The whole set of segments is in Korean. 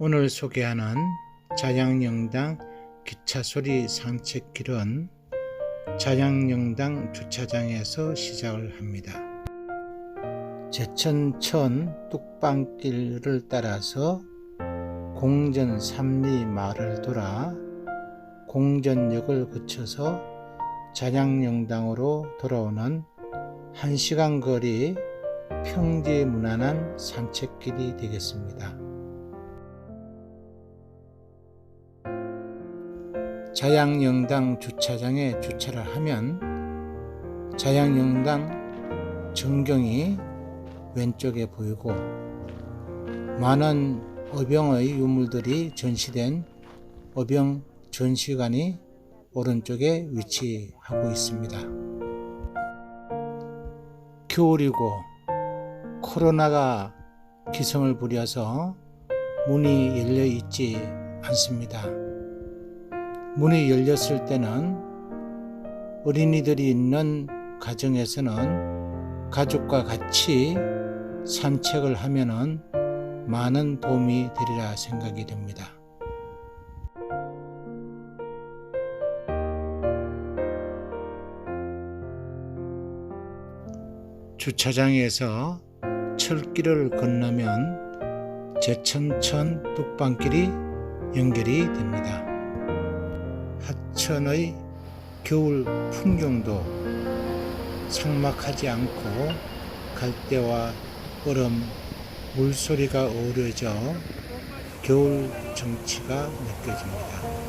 오늘 소개하는 자양영당 기차소리 산책길은 자양영당 주차장에서 시작을 합니다. 제천천 뚝방길을 따라서 공전 삼리 마을을 돌아 공전역을 거쳐서 자양영당으로 돌아오는 1시간 거리 평지에 무난한 산책길이 되겠습니다. 자양영당 주차장에 주차를 하면 자양영당 전경이 왼쪽에 보이고 많은 어병의 유물들이 전시된 어병 전시관이 오른쪽에 위치하고 있습니다. 겨울이고 코로나가 기성을 부려서 문이 열려 있지 않습니다. 문이 열렸을 때는 어린이들이 있는 가정에서는 가족과 같이 산책을 하면은 많은 도움이 되리라 생각이 됩니다. 주차장에서 철길을 건너면 제천천 뚝방길이 연결이 됩니다. 하천의 겨울 풍경도 삭막하지 않고 갈대와 얼음, 물소리가 어우러져 겨울 정취가 느껴집니다.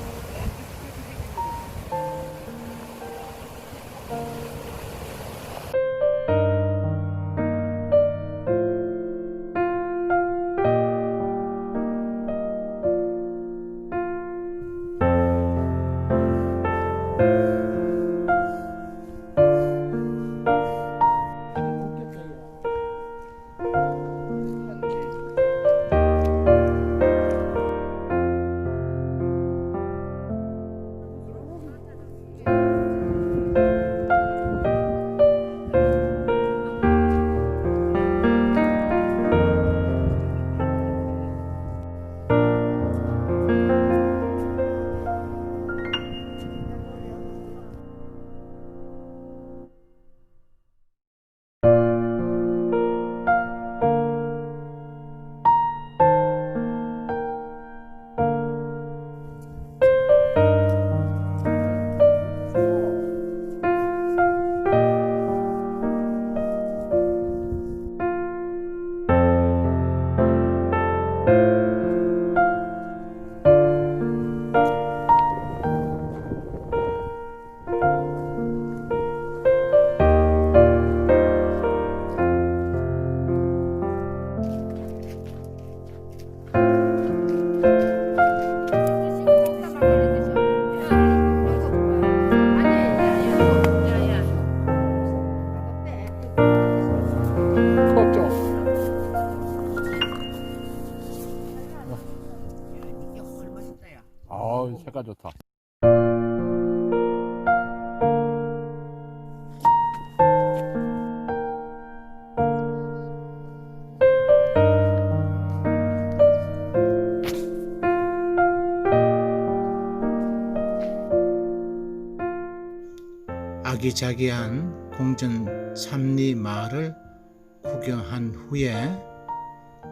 아우 색깔 좋다. 아기자기한 공전 삼리 마을을 구경한 후에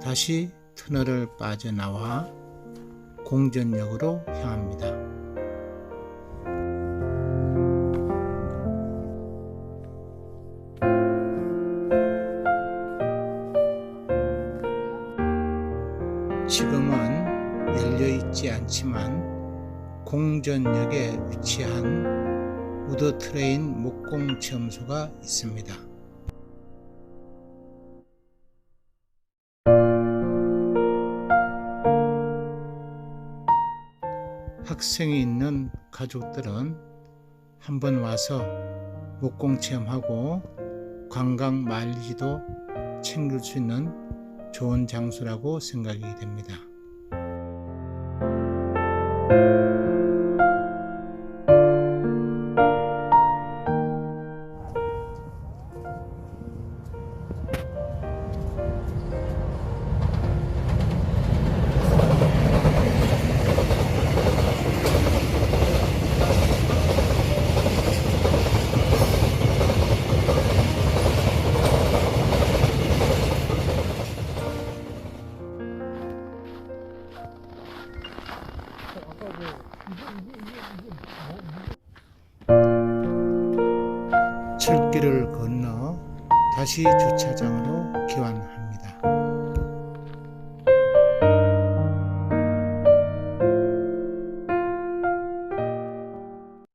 다시 터널을 빠져나와 공전역으로 향합니다. 지금은 열려 있지 않지만 공전역에 위치한 우드 트레인 목공 체험소가 있습니다. 학생이 있는 가족들은 한번 와서 목공 체험하고 관광 말리지도 챙길 수 있는 좋은 장소라고 생각이 됩니다. 철길을 건너 다시 주차장으로 귀환합니다.